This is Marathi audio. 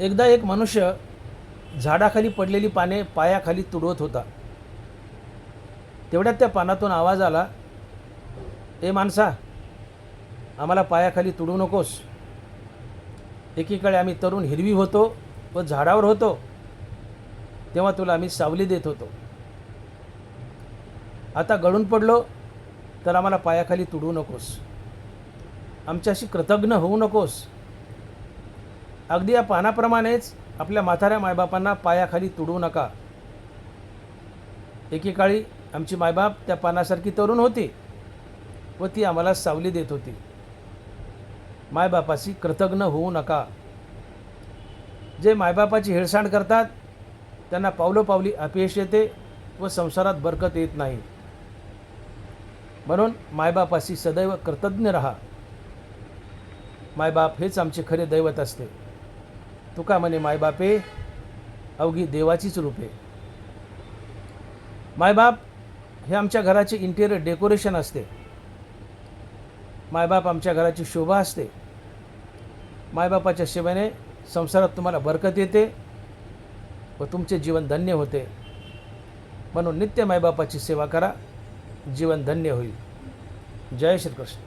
एकदा एक मनुष्य झाडाखाली पडलेली पाने पायाखाली तुडवत होता. तेवढ्यात त्या पानातून आवाज आला ए माणसा आम्हाला पायाखाली तुडू नकोस. एकीकडे आम्ही तरुण हिरवी होतो व झाडावर होतो तेव्हा तुला आम्ही सावली देत होतो. आता गळून पडलो तर आम्हाला पायाखाली तुडू नकोस. आमच्याशी कृतज्ञ होऊ नकोस. अगदी या पानाप्रमाणेच आपल्या म्हाताऱ्या मायबापांना पायाखाली तुडू नका. एकेकाळी आमची मायबाप त्या पानासारखी तरुण होती व ती आम्हाला सावली देत होती. मायबापाशी कृतज्ञ होऊ नका. जे मायबापाची हेळसांड करतात त्यांना पावलोपावली अपयश येते व संसारात बरकत येत नाही. म्हणून मायबापाशी सदैव कृतज्ञ राहा. मायबाप हेच आमचे खरे दैवत असते. तुका म्हणे मायबापे अवघी देवाचीच रूपे मायबाप हे आमच्या घराचे इंटेरियर डेकोरेशन असते. मायबाप आमच्या घराची शोभा असते. मायबापाच्या सेवेने संसारात तुम्हाला बरकत येते व तुमचे जीवन धन्य होते. म्हणून नित्य मायबापाची सेवा करा. जीवन धन्य होईल. जय श्रीकृष्ण.